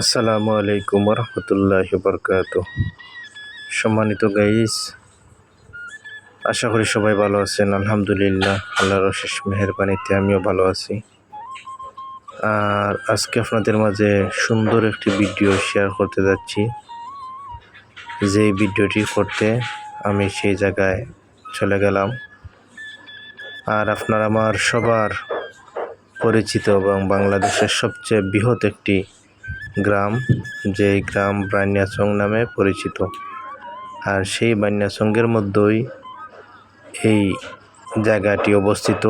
আসসালামু আলাইকুম রহমতুল্লাহ বরকাত সম্মানিত গাইস, আশা করি সবাই ভালো আছেন, আলহামদুলিল্লাহ, আল্লাহর অশেষ মেহরবানিতে আমিও ভালো আছি। আর আজকে আপনাদের মাঝে সুন্দর একটি ভিডিও শেয়ার করতে যাচ্ছি। যেই ভিডিওটি করতে আমি সেই জায়গায় চলে গেলাম। আর আপনার আমার সবার পরিচিত এবং বাংলাদেশের সবচেয়ে বৃহৎ একটি গ্রাম, যেই গ্রাম বান্যাচং নামে পরিচিত। আর সেই বান্যাচংয়ের মধ্যেই এই জায়গাটি অবস্থিত,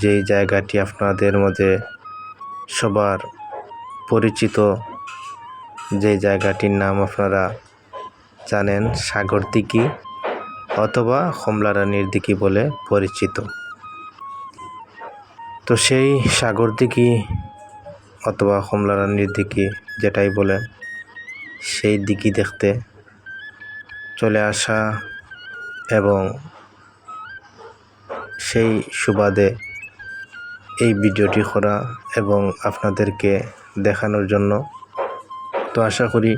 যেই জায়গাটি আপনাদের মধ্যে সবার পরিচিত। যে জায়গাটির নাম আপনারা জানেন সাগরদিঘি অথবা কমলারানীর দিঘি বলে পরিচিত। তো সেই সাগরদিঘি অথবা কমলারানীর দিঘি যেটাই বলেন সেই দিঘি দেখতে চলে আসা এবং সেই সুবাদে এই ভিডিওটি করা এবং আপনাদেরকে দেখানোর জন্য। তো আশা করি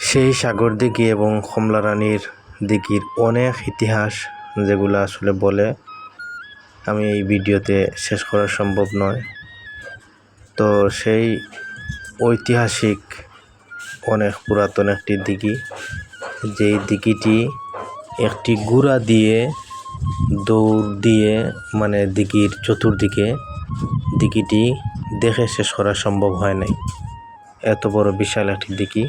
সেই সাগর দিঘি এবং কমলা রানীর দিঘির অনেক ইতিহাস যেগুলো আসলে বলে আমি এই ভিডিওতে শেষ করা সম্ভব নয়। তো সেই ঐতিহাসিক অনেক পুরাতন একটি দিঘি। যেই দিঘিটি একটি গুড়া দিয়ে দৌড় দিয়ে মানে দিঘির চতুর্দিকে দিঘিটি দেখে শেষ করা সম্ভব হয় নাই। এত বড় বিশাল একটি দিঘি।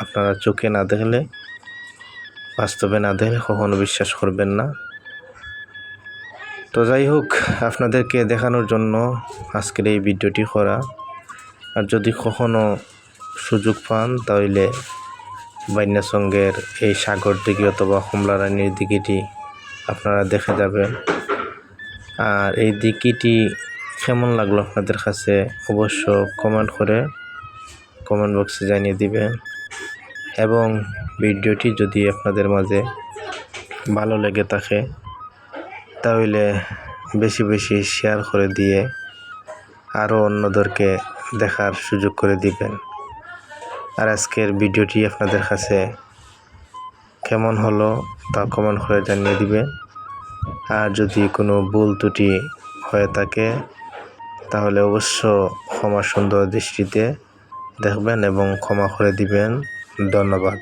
আপনারা চোখে না দেখলে, বাস্তবে না দেখলে কখনো বিশ্বাস করবেন না। তো যাই হোক, আপনাদেরকে দেখানোর জন্য আজকের এই ভিডিওটি করা। আর যদি কখনো সুযোগ পান, তাহলে বান্যাসঙ্গের এই সাগর দিঘি অথবা কমলা রানীর দিঘিটি আপনারা দেখে যাবেন। আর এই দিঘিটি কেমন লাগল আপনাদের কাছে অবশ্য কমেন্ট করে কমেন্ট বক্সে জানিয়ে দিবেন। এবং ভিডিওটি যদি আপনাদের মাঝে ভালো লেগে থাকে তাহলে বেশি বেশি শেয়ার করে দিয়ে আরও অন্যদেরকে দেখার সুযোগ করে দিবেন। আর আজকের ভিডিওটি আপনাদের কাছে কেমন হলো তা কমেন্ট করে জানিয়ে দিবেন। আর যদি কোনো ভুল ত্রুটি হয়ে থাকে, তাহলে অবশ্য ক্ষমা সুন্দর দৃষ্টিতে দেখবেন এবং ক্ষমা করে দিবেন। ধন্যবাদ।